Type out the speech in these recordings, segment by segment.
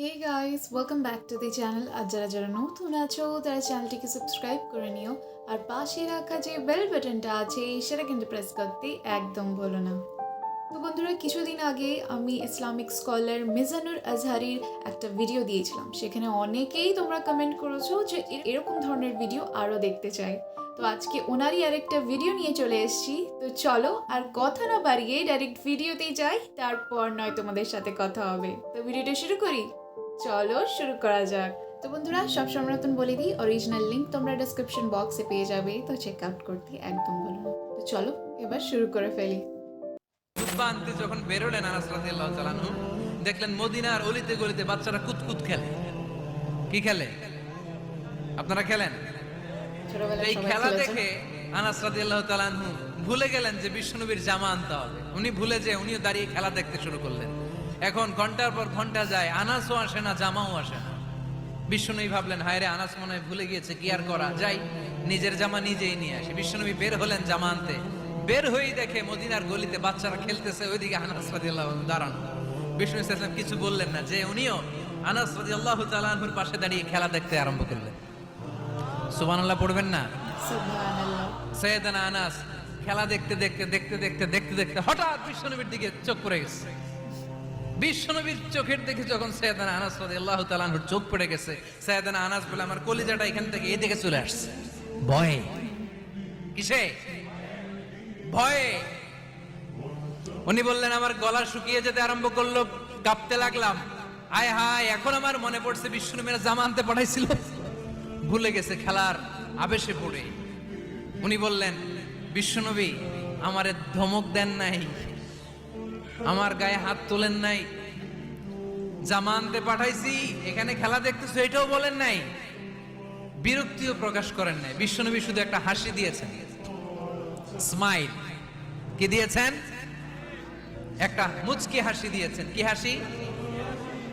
Hey guys welcome back to the channel আর যারা যারা নতুন আছো, তারা চ্যানেলটিকে সাবস্ক্রাইব করে নিও। আর পাশে রাখা যে বেল বাটনটা আছে, সেটা কিন্তু প্রেস করতে একদম ভুলো না। তো বন্ধুরা, কিছুদিন আগে আমি ইসলামিক স্কলার মিজানুর আজহারির একটা ভিডিও দিয়েছিলাম। সেখানে অনেকেই তোমরা কমেন্ট করেছ যে এরকম ধরনের ভিডিও আরও দেখতে চাই। তো আজকে ওনারই আরেকটা ভিডিও নিয়ে চলে এসেছি। তো চলো আর কথা না বাড়িয়ে ডাইরেক্ট ভিডিওতেই যাই, তারপর নয় তোমাদের সাথে কথা হবে। তো ভিডিওটা শুরু করি। চলো শুরু করা যাক। তো বন্ধুরা সবসময় নতুন বলে দিই অরিজিনাল লিঙ্ক তোমরা ডেসক্রিপশন বক্সে পেয়ে যাবে তো চেক আউট করতে একদম বলো না। তো চলো এবার শুরু করে ফেলি। আনতে যখন বেরোলেন আনাস রাদিয়াল্লাহু তাআলা আনহু, দেখলেন মদিনার অলিতে গলিতে বাচ্চারা কুতকুত খেলে। কি খেলে? আপনারা খেলেন? ছোটবেলায় এই খেলা দেখে আনাস রাদিয়াল্লাহু তাআলা আনহু ভুলে গেলেন যে বিশ্বনবীর জামা আনতে হবে উনি ভুলে যে উনিও দাঁড়িয়ে খেলা দেখতে শুরু করলেন। এখন ঘণ্টার পর ঘণ্টা যায় আনাসও আসে না জামাও আসে না। বিশ্বনবী ভাবলেন হায় রে আনাস মনে ভুলে গিয়েছে কি আর করা? যাই নিজের জামা নিজেই নিয়ে আসে। বিশ্বনবী বের হলেন জামা আনতে বের হয়েই দেখে মদিনার গলিতে বাচ্চারা খেলতেছে ওইদিকে আনাস রাদিয়াল্লাহু দাঁড়ানো। বিষ্ণু ইসলাম কিছু বললেন না যে উনিও আনাস রাদিয়াল্লাহু তাআলা আনহুর পাশে দাঁড়িয়ে খেলা দেখতে আরম্ভ করলেন। সুবহানাল্লাহ পড়বেন না? সুবহানাল্লাহ। সৈয়দানা আনাস খেলা দেখতে দেখতে দেখতে দেখতে দেখতে দেখতে হঠাৎ বিশ্বনবীর দিকে চোখ পড়ে গেছে। বিশ্বনবীর চোখের দেখে যখন সৈয়দানা আনাস রাদিয়াল্লাহু তাআলা আনহুর চোখ পড়ে গেছে সৈয়দানা আনাস বলে আমার কলিজাটা এখান থেকে এদিকে চলে আসছে। ভয়ে। কিসে? ভয়ে। উনি বললেন আমার গলা শুকিয়ে যেতে আরম্ভ করল কাঁপতে লাগলাম। আয় হায় এখন আমার মনে পড়ছে বিশ্বনবীরা জামা আনতে পাঠাইছিল। ভুলে গেছে খেলার আবেশে পড়ে। উনি বললেন বিশ্বনবী আমারে ধমক দেন নাই। আমার গায়ে হাত তোলেন নাই। জামানতে পাঠাইছি, এখানে খেলা দেখতেছো, এটাও বলেন নাই। বিরক্তিও প্রকাশ করেন নাই। বিশ্বনবী শুধু একটা হাসি দিয়েছেন। স্মাইল। কি দিয়েছেন? একটা মুচকি হাসি দিয়েছেন। কি হাসি?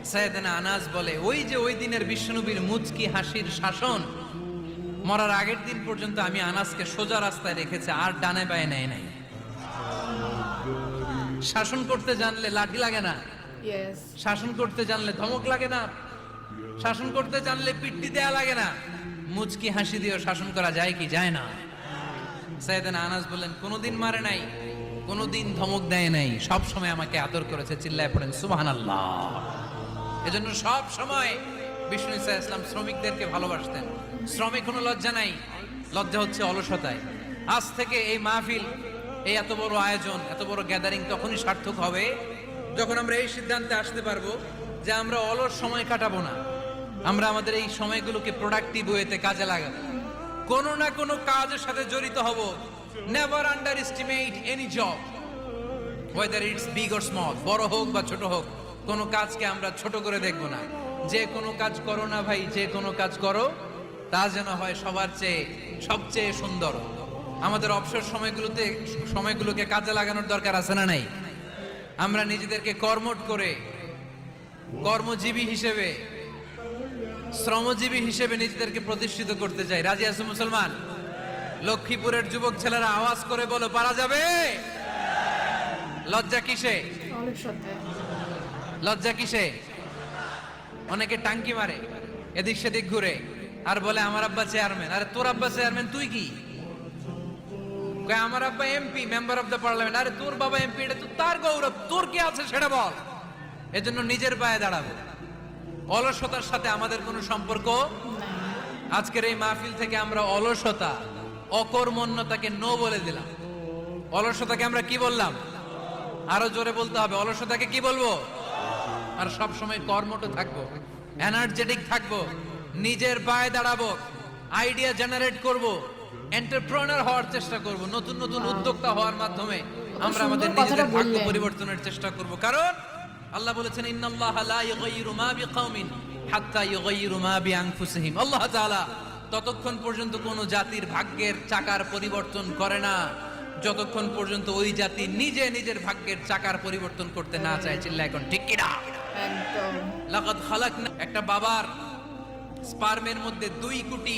সাইয়েদানা আনাস বলে, ওই যে ওই দিনের বিশ্বনবীর মুচকি হাসির শাসন, মরার আগের দিন পর্যন্ত আমি আনাসকে সোজা রাস্তায় রেখেছে, আর ডানে বায়ে নেয় নাই। শাসন করতে জানলে লাঠি লাগে না। শাসন করতে জানলে ধমক লাগে না। শাসন করতে জানলে পিট্টি দেয়া লাগে না। মুচকি হাসি দিয়েও শাসন করা যায় কি যায় না। সাইয়েদানা আনাস বললেন কোনোদিন মারে নাই কোনোদিন ধমক দেয় নাই। সব সময় আমাকে আদর করেছে চিল্লায় পড়েন সুবহানাল্লাহ। এজন্য সব সময় বিষ্ণু ইসা ইসলাম শ্রমিকদেরকে ভালোবাসতেন। শ্রমিক কোনো লজ্জা নাই। লজ্জা হচ্ছে অলসতায়। আজ থেকে এই মাহফিল এই এত বড় আয়োজন, এত বড় গ্যাদারিং তখনই সার্থক হবে যখন আমরা এই সিদ্ধান্তে আসতে পারব যে আমরা অলস সময় কাটাবো না। আমরা আমাদের এই সময়গুলোকে প্রোডাক্টিভ ওয়েতে কাজে লাগাবো। কোনো না কোনো কাজের সাথে জড়িত হব। Never underestimate any job whether it's big or small বড় হোক বা ছোট হোক, কোনো কাজকে আমরা ছোট করে দেখব না। যে কোনো কাজ করো না ভাই, যে কোনো কাজ করো, তা যেন হয় সবার চেয়ে, সবচেয়ে সুন্দর। আমাদের অবসর সময়গুলোতে সময়গুলোকে কাজে লাগানোর দরকার আছে না নাই? আমরা নিজেদেরকে কর্মট করে কর্মজীবী হিসেবে শ্রমজীবী হিসেবে নিজেদেরকে প্রতিষ্ঠিত করতে চাই। রাজি আছে মুসলমান? লক্ষ্মীপুরের যুবক ছেলেরা আওয়াজ করে বলো পারা যাবে? লজ্জা কিসে? লজ্জা কিসে? অনেকে টাঙ্কি মারে এদিক সেদিক ঘুরে আর বলে আমার আব্বা চেয়ারম্যান। আরে তোর আব্বা চেয়ারম্যান তুই কি? কয় আমার আব্বা MP, member of the parliament. আরে তোর বাবা এমপি, এটা তো তার গৌরব। তোর কি আছে সেটা বল। এজন্য নিজের পায়ে দাঁড়াবো। অলসতার সাথে আমাদের কোনো সম্পর্ক আজকের এই মাহফিল থেকে আমরা অলসতা, অকর্মণ্যতাকে নো বলে দিলাম। অলসতাকে আমরা কি বললাম? আরও জোরে বলতে হবে। অলসতাকে কি বলব? আর সব সময় কর্মঠ থাকব এনার্জেটিক থাকব, নিজের পায়ে দাঁড়াবো আইডিয়া জেনারেট করব এন্টারপ্রেনার হওয়ার চেষ্টা করব নতুন নতুন উদ্যোক্তা হওয়ার মাধ্যমে আমরা আমাদের নিজেদের ভাগ্য পরিবর্তনের চেষ্টা করব। কারণ আল্লাহ বলেছেন ইন্নাল্লাহ লা মা বিকাউমিন হাত্তা মা বিআনফুসিহিম। আল্লাহ তাআলা ততক্ষণ পর্যন্ত কোন জাতির ভাগ্যের চাকার পরিবর্তন করে না। যতক্ষণ পর্যন্ত ওই জাতি নিজে নিজের ভাগ্যের চাকার পরিবর্তন করতে না চায় চিল্লা এখন ঠিক কিনা? লাকাদ খালাকনা একটা বাবার স্পার্মের মধ্যে দুই কোটি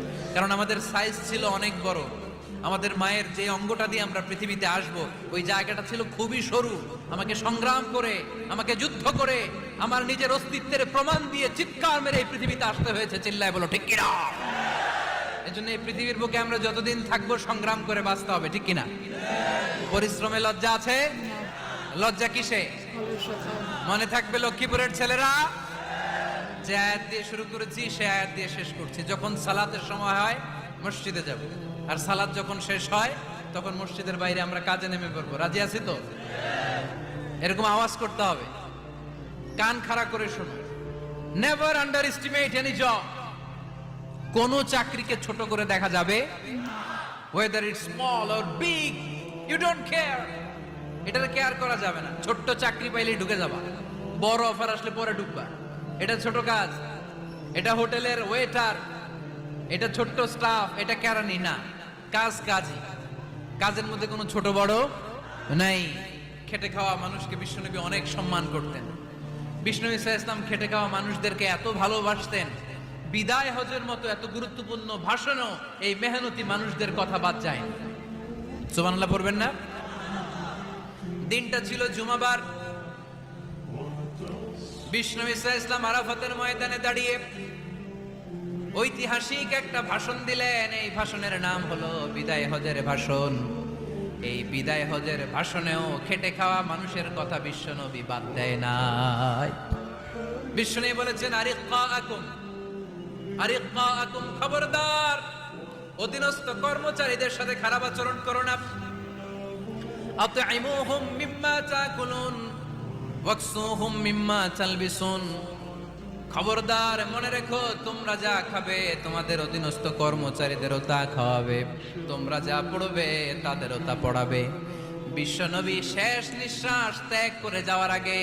কারণ আমাদের সাইজ ছিল অনেক বড়। আমাদের মায়ের যে অঙ্গটা দিয়ে আমরা পৃথিবীতে আসব ওই জায়গাটা ছিল খুবই সরু। আমাকে সংগ্রাম করে আমাকে যুদ্ধ করে আমার নিজের অস্তিত্বের প্রমাণ দিয়ে চিৎকার মেরে এই পৃথিবীতে আসতে হয়েছে চিল্লায় বলো ঠিক কিনা? এই জন্য এই পৃথিবীর বুকে আমরা যতদিন থাকব সংগ্রাম করে বাঁচতে হবে ঠিক কিনা? পরিশ্রমে লজ্জা আছে? লজ্জা কিসে? মনে থাকবে লক্ষ্মীপুরের ছেলেরা? যে আয়াত দিয়ে শুরু করেছি, সে আয়াত দিয়ে শেষ করছি। যখন সালাতের সময় হয়, মসজিদে যাব। আর সালাত যখন শেষ হয়, তখন মসজিদের বাইরে আমরা কাজে নেমে পড়ব। রাজি আছি তো? এরকম আওয়াজ করতে হবে। কান খাড়া করে শোনো। Never underestimate any job কোন চাকরিকে ছোট করে দেখা যাবে whether it small or big you don't care এটার কেয়ার করা যাবে না। ছোট্ট চাকরি পাইলেই ঢুকে যাবা। বড় অফার আসলে পরে ঢুকবা। এটা ছোট কাজ। এটা হোটেলের ওয়েটার এটা ছোট্ট স্টাফ এটা কেরানি, না। কাজ কাজই। কাজের মধ্যে কোনো ছোট বড় নাই। খেটে খাওয়া মানুষকে বিশ্বনবী অনেক সম্মান করতেন। বিষ্ণু ইসা ইসলাম খেটে খাওয়া মানুষদেরকে এত ভালোবাসতেন। বিদায় হজের মতো এত গুরুত্বপূর্ণ ভাষণও এই মেহনতি মানুষদের কথা বাদ যায় সুবহানাল্লাহ পড়বেন না? দিনটা ছিল জুমাবার। বিষ্ণু ইসা ইসলাম আরাফাতের ময়দানে দাঁড়িয়ে ঐতিহাসিক একটা ভাষণ দিলেন। এই ভাষণের নাম হলো বিদায় হজের ভাষণ। এই বিদায় হজের ভাষণেও খেটে খাওয়া মানুষের কথা বিশ্বনবী বাদ দেয় নাই। বিশ্বনবী বলেছেন আরিক্কা আকুম আরিক্কা আকুম খবরদার। অধীনস্থ কর্মচারীদের সাথে খারাপ আচরণ করো না। আতইমুহুম মিম্মা তাকুলুন। মিম্মা খবরদার মনে রেখো, তোমরা যা খাবে তোমাদের অধীনস্থ কর্মচারীদেরও তা খাওয়াবে। তোমরা যা পড়বে তাদেরও তা পড়াবে। বিশ্বনবী শেষ নিঃশ্বাস ত্যাগ করে যাওয়ার আগে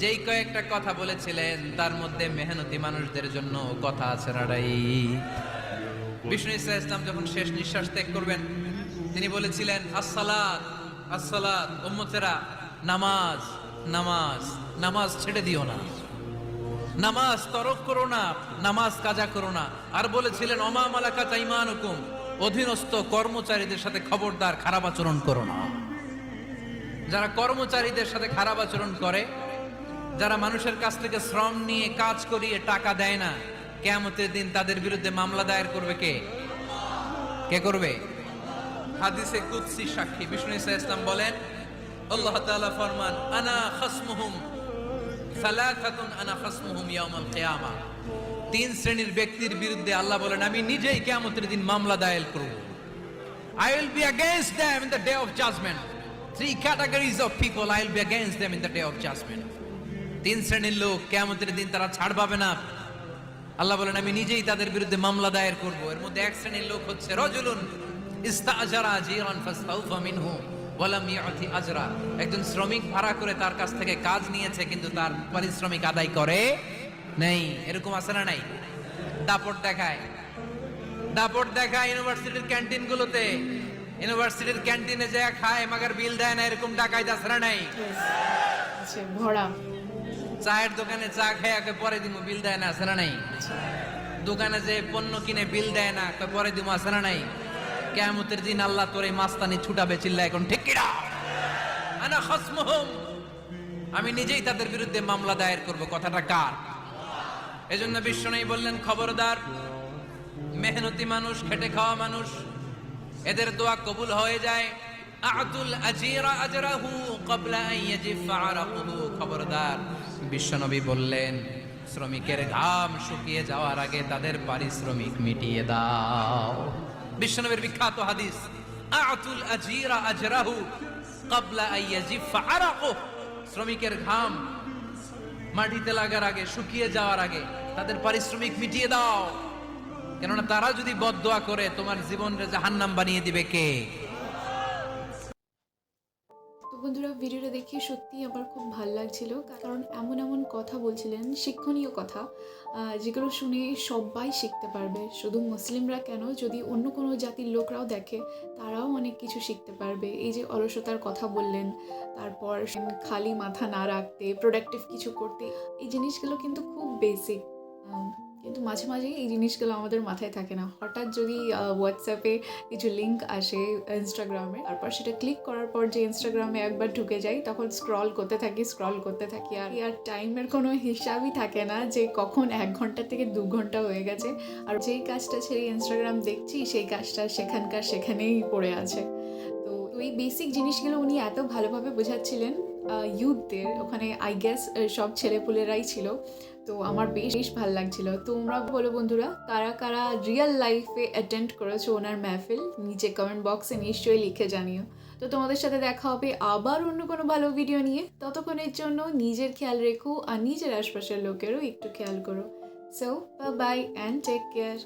যেই কয়েকটা কথা বলেছিলেন, তার মধ্যে মেহনতি মানুষদের জন্য কথা আছে বিষ্ণু ইসা ইসলাম যখন শেষ নিঃশ্বাস ত্যাগ করবেন, তিনি বলেছিলেন, আসসালাত আসসালাত, উম্মতেরা, নামাজ নামাজ নামাজ ছেড়ে দিও না। নামাজ তরক করো না, নামাজ কাজা করো না। আর বলেছিলেন, অমা মালাকা তাইমান হুকুম অধীনস্থ কর্মচারীদের সাথে খবরদার, খারাপ আচরণ করো না। যারা কর্মচারীদের সাথে খারাপ আচরণ করে, যারা মানুষের কাছ থেকে শ্রম নিয়ে কাজ করিয়ে টাকা দেয় না কেমতের দিন তাদের বিরুদ্ধে মামলা দায়ের করবে কে? কে করবে? হাদিসে কুদসি সাক্ষী। বিষ্ণু ইসা ইসলাম বলেন আল্লাহ তাআলা ফরমান, আনা খাসমুহুম, সালাসাতুন আনা খাসমুহুম ইয়াউমাল কিয়ামা। তিন শ্রেণির ব্যক্তির বিরুদ্ধে আল্লাহ বলেন, আমি নিজেই কিয়ামতের দিন মামলা দায়ের করব। I will be against them in the day of judgment. Three categories of people I will be against them in the day of judgment. তিন শ্রেণির লোক কেয়ামতের দিন তারা ছাড় পাবে না। আল্লাহ বলেন, আমি নিজেই তাদের বিরুদ্ধে মামলা দায়ের করব। এর মধ্যে এক শ্রেণির লোক হচ্ছে, রজুলুন ইস্তাজারা জিরান ফাস্তাউফা মিনহু। ওয়ালাম ইয়াতি আজরা। একজন শ্রমিক ভাড়া করে তার কাছ থেকে কাজ নিয়েছে কিন্তু তার পারিশ্রমিক আদায় করে নেই। এরকম আছে না নাই? দাপট দেখায়। দাপট দেখায় ইউনিভার্সিটির ক্যান্টিন গুলোতে ইউনিভার্সিটির ক্যান্টিনে যায় খায় মাগার বিল দেয় না এরকম টাকায় দাসরা নাই? আচ্ছা ভরা। চায়ের দোকানে চা খেয়ে আগে পরে দিব বিল দেয় না আছে না নাই? দোকানে যে পণ্য কিনে বিল দেয় না পরে দিব আছে না নাই? কেয়ামতের দিন আল্লাহ তোর এই মাস্তানি ছুটাবে চিল্লা এখন, ঠিক আমি নিজেই তাদের বিরুদ্ধে মামলা দায়ের করব, কথাটা কার? এজন্য বিশ্ব নেই বললেন, খবরদার, মেহনতি মানুষ, খেটে খাওয়া মানুষ, এদের দোয়া কবুল হয়ে যায়। আজিরা আজরাহু খবরদার। বিশ্বনবী বললেন, শ্রমিকের ঘাম শুকিয়ে যাওয়ার আগে তাদের পারিশ্রমিক মিটিয়ে দাও। বিশ্বনবীর বিখ্যাত হাদিস, আতুল আজিরা আজরাহু কাবলা আইয়াজিফা আরাকু শ্রমিকের ঘাম মাটিতে লাগার আগে, শুকিয়ে যাওয়ার আগে তাদের পারিশ্রমিক মিটিয়ে দাও। কেননা তারা যদি বদ করে, তোমার জীবনকে জাহান্নাম বানিয়ে দিবে কে? বন্ধুরা, ভিডিওটা দেখে সত্যিই আমার খুব ভালো লাগছিল। কারণ এমন এমন কথা বলছিলেন, শিক্ষণীয় কথা যেগুলো শুনে সবাই শিখতে পারবে। শুধু মুসলিমরা কেন? যদি অন্য কোনো জাতির লোকরাও দেখে, তারাও অনেক কিছু শিখতে পারবে। এই যে অলসতার কথা বললেন, তারপর খালি মাথা না রাখতে প্রোডাক্টিভ কিছু করতে, এই জিনিসগুলো কিন্তু খুব বেসিক কিন্তু মাঝে মাঝে এই জিনিসগুলো আমাদের মাথায় থাকে না। হঠাৎ যদি হোয়াটসঅ্যাপে কিছু লিঙ্ক আসে ইনস্টাগ্রামে তারপর সেটা ক্লিক করার পর যে ইনস্টাগ্রামে একবার ঢুকে যাই, তখন স্ক্রল করতে থাকি স্ক্রল করতে থাকি। আর আর টাইমের কোনো হিসাবই থাকে না যে কখন এক ঘণ্টা থেকে দু ঘণ্টা হয়ে গেছে। আর যেই কাজটা ছেড়ে ইনস্টাগ্রাম দেখছি, সেই কাজটা সেখানকার সেখানেই পড়ে আছে। তো তো এই বেসিক জিনিসগুলো উনি এত ভালোভাবে বোঝাচ্ছিলেন ইউথদের ওখানে আই গেস সব ছেলেপুলেরাই ছিল। তো আমার বেশ বেশ ভালো লাগছিল। তোমরা বলো বন্ধুরা কারা কারা রিয়েল লাইফে অ্যাটেন্ড করেছ ওনার মেহফিল নিচে কমেন্ট বক্সে নিশ্চয়ই লিখে জানিও। তো তোমাদের সাথে দেখা হবে আবার অন্য কোনো ভালো ভিডিও নিয়ে। ততক্ষণের জন্য নিজের খেয়াল রেখো আর নিজের আশপাশের লোকেরও একটু খেয়াল করো। So bye and take care